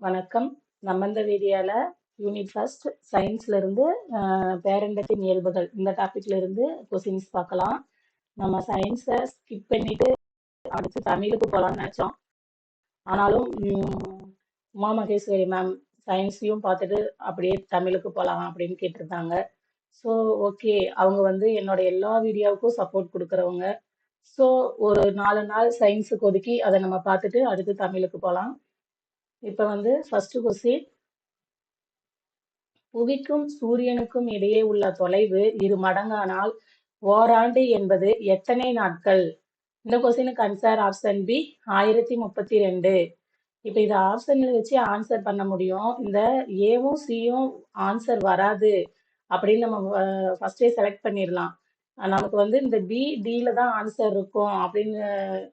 வணக்கம். நம்ம இந்த வீடியோல யூனிட் ஃபர்ஸ்ட் சயின்ஸ்ல இருந்து பேரண்டத்தின் இயல்புகள் இந்த டாபிக்ல இருந்து கொஸ்டின்ஸ் பார்க்கலாம். நம்ம சயின்ஸை ஸ்கிப் பண்ணிட்டு அடுத்து தமிழுக்கு போகலான்னு நினச்சோம் ஆனாலும் உமா மகேஸ்வரி மேம் சயின்ஸையும் பார்த்துட்டு அப்படியே தமிழுக்கு போகலாம் அப்படின்னு கேட்டிருந்தாங்க. So okay. அவங்க வந்து என்னோட எல்லா வீடியோவுக்கும் சப்போர்ட் கொடுக்குறவங்க ஸோ ஒரு நாலு நாள் சயின்ஸுக்கு ஒதுக்கி அதை நம்ம பார்த்துட்டு அடுத்து தமிழுக்கு போகலாம் இப்போ வந்து ஃபர்ஸ்ட் கொஸ்டின் புவிக்கும் சூரியனுக்கும் இடையே உள்ள தொலைவு இரு மடங்கானால் ஓராண்டு என்பது எத்தனை நாட்கள்? இந்த கொஸ்டினுக்கு ஆன்சர் ஆப்ஷன் பி 1032. இப்ப இத ஆப்ஷன்ல வச்சு ஆன்சர் பண்ண முடியும். இந்த ஏவும், சியும் ஆன்சர் வராது அப்படின்னு நம்ம வ ஃபர்ஸ்ட்டே செலக்ட் பண்ணிடலாம் நமக்கு வந்து இந்த பி, டில தான் ஆன்சர் இருக்கும் அப்படின்னு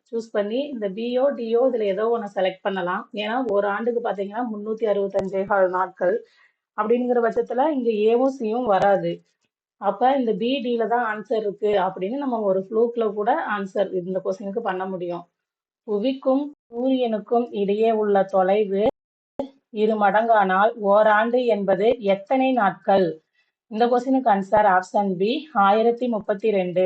சூஸ் பண்ணி இந்த பியோ, டியோ இதுல ஏதோ ஒன்று செலக்ட் பண்ணலாம். ஏன்னா ஒரு ஆண்டுக்கு பார்த்தீங்கன்னா 365 நாட்கள். அப்படிங்கிற பட்சத்துல இங்க ஏவும், சியும் வராது. அப்ப இந்த பி, டில தான் ஆன்சர் இருக்கு அப்படின்னு நம்ம ஒரு ஃப்ளூக்ல கூட ஆன்சர் இந்த கொஸ்டினுக்கு பண்ண முடியும். புவிக்கும் சூரியனுக்கும் இடையே உள்ள தொலைவு இரு மடங்கானால் ஓராண்டு என்பது எத்தனை நாட்கள்? இந்த கொஸ்டினுக்கு answer option B 1032.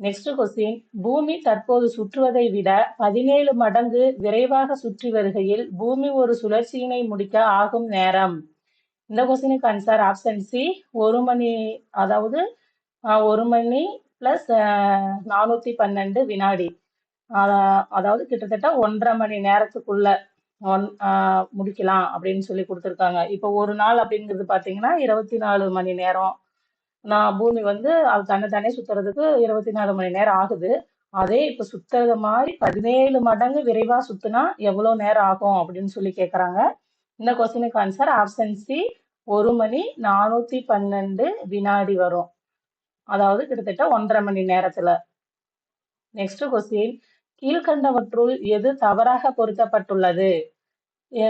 Next question பூமி தற்போது சுற்றுவதை விட 17 மடங்கு விரைவாக சுற்றி வருகையில் பூமி ஒரு சுழற்சியினை முடிக்க ஆகும் நேரம். இந்த கொஸ்டினுக்கு ஆன்சர் ஆப்ஷன் சி ஒரு மணி அதாவது ஒரு மணி பிளஸ் நானூற்றி பன்னெண்டு வினாடி. அதாவது கிட்டத்தட்ட 1 1/2 மணி நேரத்துக்குள்ள முடிக்கலாம் அப்படின்னு சொல்லி கொடுத்துருக்காங்க இப்போ ஒரு நாள் அப்படிங்கிறது பார்த்தீங்கன்னா 24 மணி நேரம். நான் பூமி வந்து அது தன்ன தானே சுத்துறதுக்கு 24 மணி நேரம் ஆகுது. அதே இப்போ சுற்றுறது மாதிரி பதினேழு மடங்கு விரைவாக சுத்துனா எவ்வளோ நேரம் ஆகும் அப்படின்னு சொல்லி கேட்குறாங்க இந்த கொஸ்டினுக்கு ஆன்சர் ஆப்சன்சி ஒரு மணி நானூற்றி பன்னெண்டு வினாடி வரும். அதாவது கிட்டத்தட்ட 1 1/2 மணி நேரத்தில் நெக்ஸ்ட் கொஸ்டின் கீழ்க்கண்டவற்றுள் எது தவறாக பொருத்தப்பட்டுள்ளது?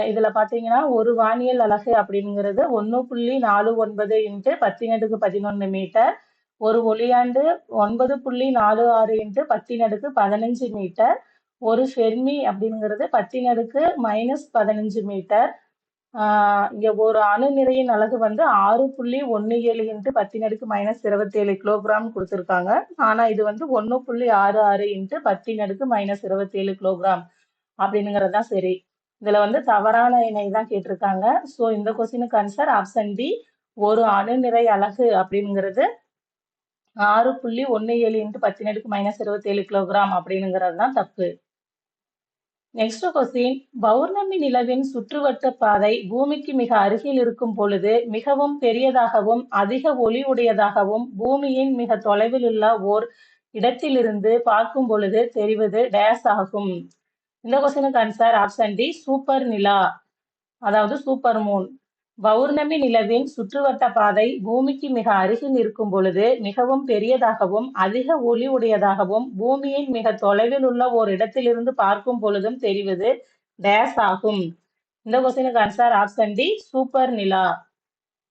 இதில் பார்த்தீங்கன்னா ஒரு வானியல் அலகு அப்படிங்கிறது ஒன்று புள்ளி நாலு ஒன்பது இன்ட்டு பத்தினடுக்கு பதினொன்று மீட்டர் ஒரு ஒளியாண்டு ஒன்பது புள்ளி நாலு ஆறு இன்ட்டு பத்தினடுக்கு பதினஞ்சு மீட்டர் ஒரு ஃபெர்மி அப்படிங்கிறது பத்தினடுக்கு மைனஸ் பதினஞ்சு மீட்டர். இங்கே ஒரு அணு நிறையின் அலகு வந்து ஆறு புள்ளி ஒன்று ஏழு இன்ட்டு பத்தினடுக்கு மைனஸ் இருபத்தேழு கிலோகிராம் கொடுத்துருக்காங்க. ஆனால் இது வந்து ஒன்று புள்ளி ஆறு ஆறு இன்ட்டு பத்தினடுக்கு மைனஸ் இருபத்தேழு கிலோகிராம் அப்படிங்கிறது தான் சரி. இதுல வந்து தவறான இணை தான் கேட்டிருக்காங்க. ஸோ இந்த கொஸ்டினுக்கு ஆன்சர் ஆப்ஷன் பி ஒரு அணு நிறை அலகு அப்படிங்கிறது 6.17 இன்டு 10-27 கிலோகிராம் அப்படிங்கிறது தான் தப்பு. நெக்ஸ்ட் கொஸ்டின் பௌர்ணமி நிலவின் சுற்றுவட்ட பாதை பூமிக்கு மிக அருகில் இருக்கும் பொழுது மிகவும் பெரியதாகவும், அதிக ஒளி உடையதாகவும், பூமியின் மிக தொலைவில் உள்ள ஓர் இடத்திலிருந்து பார்க்கும் பொழுது தெரிவது டேஸ் ஆகும். இந்த கொஸ்டினுக்கு ஆன்சர் ஆப்ஷன் டி சூப்பர் நிலா. அதாவது சூப்பர் மூன். பௌர்ணமி நிலவின் சுற்றுவட்ட பாதை பூமிக்கு மிக அருகில் இருக்கும் பொழுது மிகவும் பெரியதாகவும், அதிக ஒளி உடையதாகவும், பூமியின் மிக தொலைவில் உள்ள ஓர் இடத்திலிருந்து பார்க்கும் பொழுதும் தெரிவது டேஸ் ஆகும். இந்த கொஸ்டினுக்கு ஆன்சர் ஆப்ஷன் டி சூப்பர் நிலா.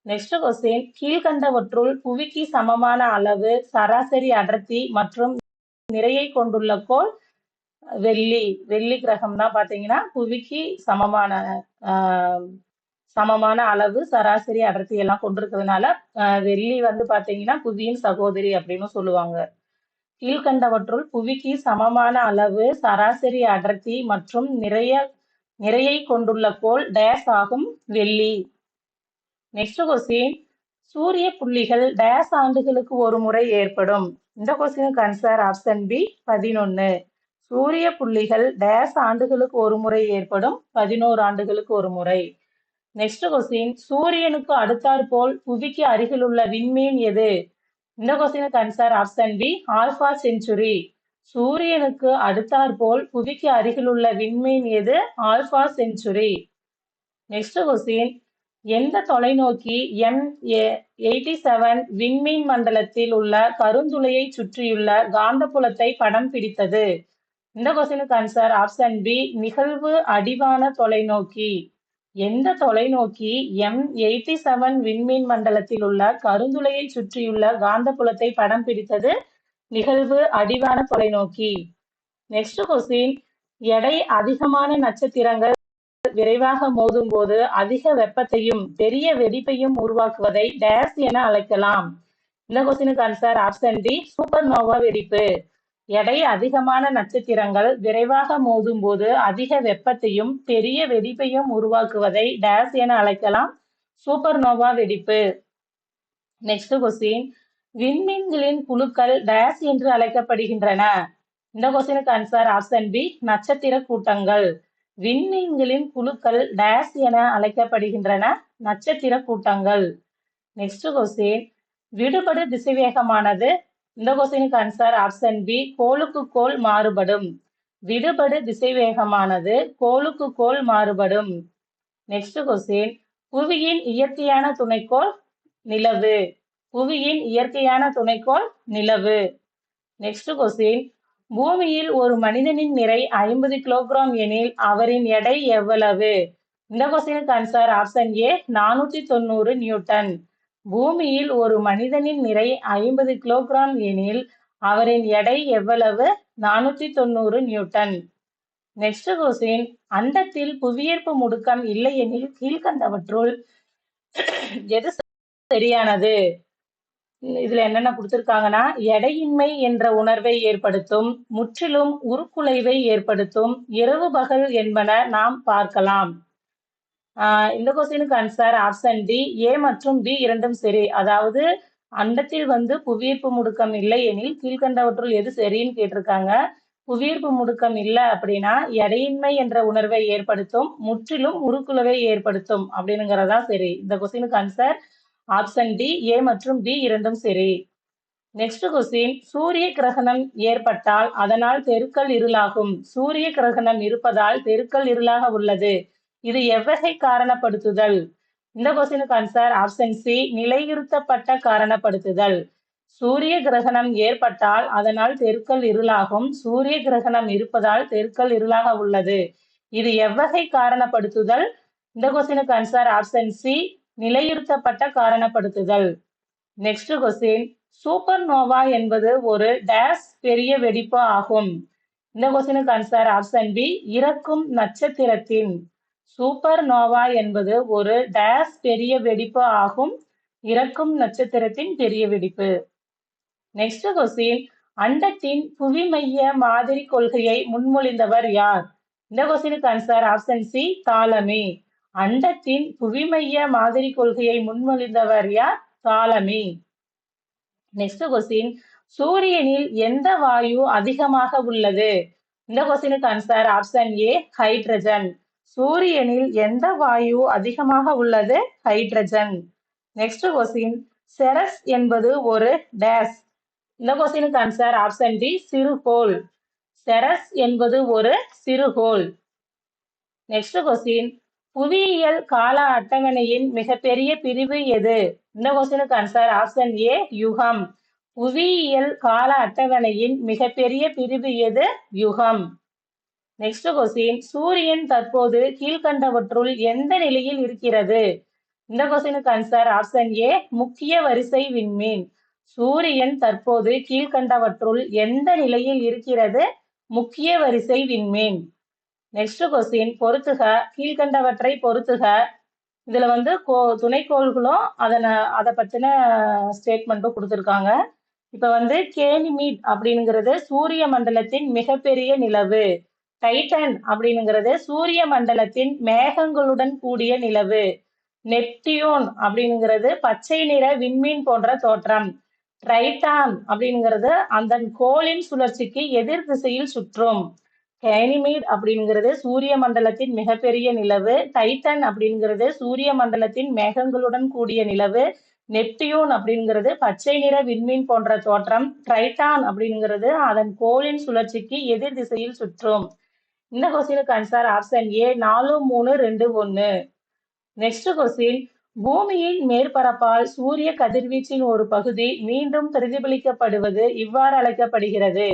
நெக்ஸ்ட் கொஸ்டின் கீழ்க்கண்டவற்றுள் புவிக்கு சமமான அளவு, சராசரி அடர்த்தி மற்றும் நிறையை கொண்டுள்ள கோள் வெள்ளி. வெள்ளி கிரகம் தான் பார்த்தீங்கன்னா, புவிக்கு சமமான சமமான அளவு, சராசரி அடர்த்தி எல்லாம் கொண்டிருக்கிறதுனால, வெள்ளி வந்து பார்த்தீங்கன்னா, புவியின் சகோதரி அப்படின்னு சொல்லுவாங்க. கீழ்கண்டவற்றுள் புவிக்கு சமமான அளவு, சராசரி அடர்த்தி மற்றும் நிறைய நிறையை கொண்டுள்ள கோல் டேஸ் ஆகும் வெள்ளி. நெக்ஸ்ட் கொஸ்டின் சூரிய புள்ளிகள் டேஸ் ஆண்டுகளுக்கு ஒரு முறை ஏற்படும்? இந்த கொஸ்டினுக்கு ஆன்சர் ஆப்ஷன் பி 11. சூரிய புள்ளிகள் டேஸ் ஆண்டுகளுக்கு ஒரு முறை ஏற்படும்? 11 ஆண்டுகளுக்கு ஒரு முறை. நெக்ஸ்ட் கொஸ்டின் சூரியனுக்கு அடுத்தாற்போல் புவிக்கு அருகிலுள்ள விண்மீன் எது? இந்த கொஸ்டினுக்கு answer option B Alpha Centauri சூரியனுக்கு அடுத்தாற்போல் புவிக்கு அருகிலுள்ள விண்மீன் எது? ஆல்பா செஞ்சுரி நெக்ஸ்ட் கொஸ்டின் எந்த தொலைநோக்கி எம் எயிட்டி செவன் விண்மீன் மண்டலத்தில் உள்ள கருந்துளையைச் சுற்றியுள்ள காந்தப்புலத்தை படம் பிடித்தது? இந்த கொஸ்டினுக்கு ஆன்சர் ஆப்ஷன் பி நிகழ்வு அடிவான தொலைநோக்கி. எந்த தொலைநோக்கி எம் 87 விண்மீன் மண்டலத்தில் உள்ள கருந்துளையை சுற்றியுள்ள காந்தப்புலத்தை படம் பிடித்தது? நிகழ்வு அடிவான தொலைநோக்கி. நெக்ஸ்ட் கொஸ்டின் எடை அதிகமான நட்சத்திரங்கள் விரைவாக மோதும் போது அதிக வெப்பத்தையும் பெரிய வெடிப்பையும் உருவாக்குவதை டேஸ் என அழைக்கலாம் இந்த கொஸ்டினுக்கு answer option D supernova வெடிப்பு எடை அதிகமான நட்சத்திரங்கள் விரைவாக மோதும் போது அதிக வெப்பத்தையும் பெரிய வெடிப்பையும் உருவாக்குவதை டேஸ் என அழைக்கலாம். சூப்பர் நோவா வெடிப்பு. நெக்ஸ்ட் கொஸ்டின் விண்மீன்களின் குழுக்கள் டேஸ் என்று அழைக்கப்படுகின்றன. இந்த கொஸ்டினுக்கு ஆன்சர் ஆப்ஷன் பி நட்சத்திர கூட்டங்கள். விண்மீன்களின் குழுக்கள் டேஸ் என அழைக்கப்படுகின்றன நட்சத்திர கூட்டங்கள். நெக்ஸ்ட் கொஸ்டின் விடுபடு திசைவேகமானது இந்த கொஸ்டினுக்கு ஆன்சர் ஆப்ஷன் பி கோளுக்கு கோல் மாறுபடும். விடுபடு திசைவேகமானது கோளுக்கு கோல் மாறுபடும். நெக்ஸ்ட் கொஸ்டின் புவியின் இயற்கையான துணைக்கோள் நிலவு. புவியின் இயற்கையான துணைக்கோள் நிலவு. நெக்ஸ்ட் கொஸ்டின் பூமியில் ஒரு மனிதனின் நிறை ஐம்பது கிலோகிராம் எனில் அவரின் எடை எவ்வளவு? இந்த கொஸ்டினுக்கு ஆன்சர் ஆப்ஷன் ஏ நானூத்தி தொண்ணூறு நியூட்டன் பூமியில் ஒரு மனிதனின் நிறை ஐம்பது கிலோகிராம் எனில் அவரின் எடை எவ்வளவு? நானூத்தி தொண்ணூறு நியூட்டன். Next question. அண்டத்தில் புவியீர்ப்பு முடுக்கம் இல்லை எனில் கீழ்கண்டவற்றுள் எது சரியானது? இதுல என்னென்ன கொடுத்துருக்காங்கன்னா எடையின்மை என்ற உணர்வை ஏற்படுத்தும் முற்றிலும் உருக்குலைவை ஏற்படுத்தும் இரவு பகல் என்பன நாம் பார்க்கலாம். இந்த கொஸ்டினுக்கு ஆன்சர் ஆப்ஷன் டி ஏ மற்றும் பி இரண்டும் சரி. அதாவது அண்டத்தில் வந்து புவியீர்ப்பு முடுக்கம் இல்லை எனில் கீழ்கண்டவற்றுள் எது சரின்னு கேட்டிருக்காங்க. புவியீர்ப்பு முடுக்கம் இல்லை அப்படின்னா எடையின்மை என்ற உணர்வை ஏற்படுத்தும் முற்றிலும் உருக்குலவை ஏற்படுத்தும் அப்படிங்கிறதா சரி. இந்த கொஸ்டினுக்கு ஆன்சர் ஆப்ஷன் டி ஏ மற்றும் பி இரண்டும் சரி. நெக்ஸ்ட் கொஸ்டின் சூரிய கிரகணம் ஏற்பட்டால் அதனால் தெருக்கள் இருளாகும். சூரிய கிரகணம் இருப்பதால் தெருக்கள் இருளாக உள்ளது. இது எவ்வகை காரணப்படுத்துதல்? இந்த கொஸ்டினுக்கு ஆன்சர் ஆப்ஷன் சி நிலையுறுத்தப்பட்ட காரணப்படுத்துதல். சூரிய கிரகணம் ஏற்பட்டால் அதனால் தெருக்கள் இருளாகும். சூரிய கிரகணம் இருப்பதால் தெருக்கள் இருளாக உள்ளது. இது எவ்வகை காரணப்படுத்துதல்? இந்த கொஸ்டினுக்கு ஆன்சர் ஆப்ஷன் சி நிலையுறுத்தப்பட்ட காரணப்படுத்துதல். நெக்ஸ்ட் கொஸ்டின் சூப்பர் நோவா என்பது ஒரு டேஸ் பெரிய வெடிப்பு ஆகும். இந்த கொஸ்டினுக்கு ஆன்சர் ஆப்ஷன் பி இறக்கும் நட்சத்திரத்தின் சூப்பர் நோவா என்பது ஒரு டேஸ் பெரிய வெடிப்பு ஆகும். இறக்கும் நட்சத்திரத்தின் பெரிய வெடிப்பு. நெக்ஸ்ட் கொஸ்டின் அண்டத்தின் புவி மைய மாதிரி கொள்கையை முன்மொழிந்தவர் யார்? இந்த கொஸ்டினுக்கு ஆன்சர் ஆப்ஷன் சி தாலமி அண்டத்தின் புவி மைய மாதிரி கொள்கையை முன்மொழிந்தவர் யார்? தாலமி நெக்ஸ்ட் கொஸ்டின் சூரியனில் எந்த வாயு அதிகமாக உள்ளது? இந்த கொஸ்டினுக்கு ஆன்சர் ஆப்ஷன் ஏ ஹைட்ரஜன் சூரியனில் எந்த வாயு அதிகமாக உள்ளது? ஹைட்ரஜன். நெக்ஸ்ட் கொஸ்டின் செரஸ் என்பது ஒரு டேஸ் இந்த கொஸ்டினுக்கு ஆன்சர் ஆப்ஷன் டி சிறுகோள் செரஸ் என்பது ஒரு சிறுகோள் நெக்ஸ்ட் கொஸ்டின் புவியியல் கால அட்டவணையின் மிகப்பெரிய பிரிவு எது? இந்த கொஸ்டினுக்கு ஆன்சர் ஆப்ஷன் ஏ யுகம். புவியியல் கால அட்டவணையின் மிகப்பெரிய பிரிவு எது? யுகம். நெக்ஸ்ட் கொஸ்டின் சூரியன் தற்போது கீழ்கண்டவற்றுள் எந்த நிலையில் இருக்கிறது? இந்த கொஸ்டினுக்கு ஆன்சர் ஆப்ஷன் ஏ முக்கிய வரிசை விண்மீன். சூரியன் தற்போது கீழ்கண்டவற்றுள் எந்த நிலையில் இருக்கிறது? முக்கிய வரிசை விண்மீன். நெக்ஸ்ட் கொஸ்டின் பொறுத்துக. கீழ்கண்டவற்றை பொறுத்துக. இதுல வந்து கோ துணைக்கோள்களும் அதனை அதை பத்தின ஸ்டேட்மெண்ட்டும் கொடுத்துருக்காங்க. இப்ப வந்து கேனிமீட் அப்படிங்கிறது சூரிய மண்டலத்தின் மிகப்பெரிய நிலவு. டைட்டன் அப்படிங்கிறது சூரிய மண்டலத்தின் மேகங்களுடன் கூடிய நிலவு. நெப்டியூன் அப்படிங்கிறது பச்சை நிற விண்மீன் போன்ற தோற்றம். ட்ரைட்டான் அப்படிங்கிறது அந்த கோளின் சுழற்சிக்கு எதிர் திசையில் சுற்றும். கேனிமீட் அப்படிங்கிறது சூரிய மண்டலத்தின் மிகப்பெரிய நிலவு. டைட்டன் அப்படிங்கிறது சூரிய மண்டலத்தின் மேகங்களுடன் கூடிய நிலவு. நெப்டியூன் அப்படிங்கிறது பச்சை நிற விண்மீன் போன்ற தோற்றம். ட்ரைட்டான் அப்படிங்கிறது அதன் கோளின் சுழற்சிக்கு எதிர் திசையில் சுற்றும். இந்த கொஸ்டினுக்கு ஆன்சர் ஆப்ஷன் ஏ நாலு மூணு ரெண்டு ஒன்னு நெக்ஸ்ட் கொஸ்டின் பூமியின் மேற்பரப்பால் சூரிய கதிர்வீச்சின் ஒரு பகுதி மீண்டும் பிரதிபலிக்கப்படுவது இவ்வாறு அழைக்கப்படுகிறது.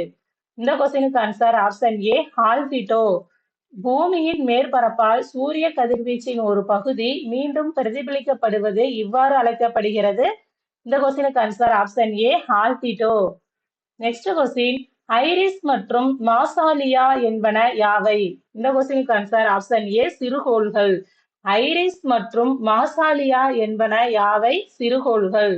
இந்த கொஸ்டினுக்கு ஆன்சர் ஆப்ஷன் ஏ ஹால்பிட்டோ பூமியின் மேற்பரப்பால் சூரிய கதிர்வீச்சின் ஒரு பகுதி மீண்டும் பிரதிபலிக்கப்படுவது இவ்வாறு அழைக்கப்படுகிறது. இந்த கொஸ்டினுக்கு answer option A ஹால்பிட்டோ next question Iris மற்றும் மாசாலியா என்பன யாவை? இந்த கொஸ்டினுக்கு ஆன்சர் ஆப்ஷன் ஏ சிறுகோள்கள். ஐரிஸ் மற்றும் மாசாலியா என்பன யாவை? சிறுகோள்கள்.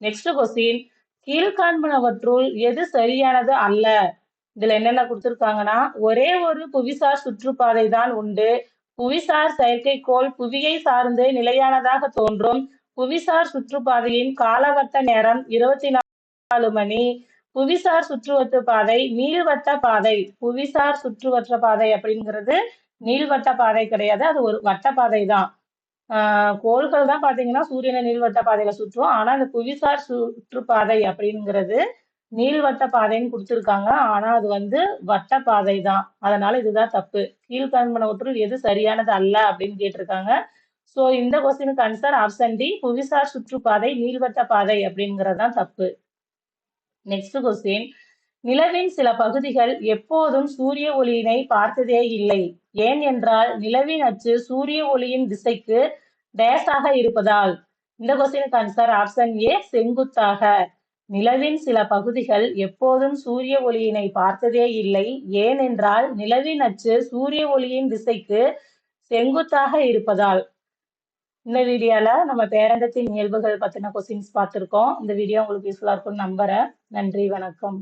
நெக்ஸ்ட் கொஸ்டின் கீழ்காண்பனவற்றுள் எது சரியானது அல்ல? இதுல என்னென்ன கொடுத்துருக்காங்கன்னா ஒரே ஒரு புவிசார் சுற்றுப்பாதை தான் உண்டு. புவிசார் செயற்கைக்கோள் புவியை சார்ந்து நிலையானதாக தோன்றும். புவிசார் சுற்றுப்பாதையின் காலகட்ட நேரம் இருபத்தி நாலு மணி. புவிசார் சுற்றுவட்ட பாதை நீள்வட்ட பாதை. புவிசார் சுற்றுவட்ட பாதை அப்படிங்கிறது நீள்வட்ட பாதை கிடையாது. அது ஒரு வட்ட பாதை தான். ஆஹ் கோள்கள் தான் பாத்தீங்கன்னா சூரியனை நீள்வட்ட பாதையில சுற்றும். ஆனா இந்த புவிசார் சுற்றுப்பாதை அப்படிங்கிறது நீள்வட்ட பாதைன்னு கொடுத்துருக்காங்க. ஆனா அது வந்து வட்ட பாதை தான். அதனால இதுதான் தப்பு. கீழ்காண்பனவற்றுள் எது சரியானது அல்ல அப்படின்னு கேட்டிருக்காங்க. சோ இந்த கொஸ்டினுக்கு ஆன்சர் ஆப்ஷன் டி புவிசார் சுற்றுப்பாதை நீள்வட்ட பாதை அப்படிங்கிறது தான் தப்பு. நெக்ஸ்ட் கொஸ்டின் நிலவின் சில பகுதிகள் எப்போதும் சூரிய ஒளியினை பார்த்ததே இல்லை. ஏன் என்றால் நிலவின் அச்சு சூரிய ஒளியின் திசைக்கு டேஸாக இருப்பதால். இந்த கொஸ்டினுக்கு ஆன்சர் ஆப்ஷன் ஏ செங்குத்தாக. நிலவின் சில பகுதிகள் எப்போதும் சூரிய ஒளியினை பார்த்ததே இல்லை. ஏனென்றால் நிலவின் அச்சு சூரிய ஒளியின் திசைக்கு செங்குத்தாக இருப்பதால். இந்த வீடியோல நம்ம பேரண்டத்தின் இயல்புகள் பத்தின கொஸ்டின்ஸ் பார்த்திருக்கோம். இந்த வீடியோ உங்களுக்கு யூஸ்ஃபுல்லா இருக்கும்னு நம்புறேன். நன்றி வணக்கம்.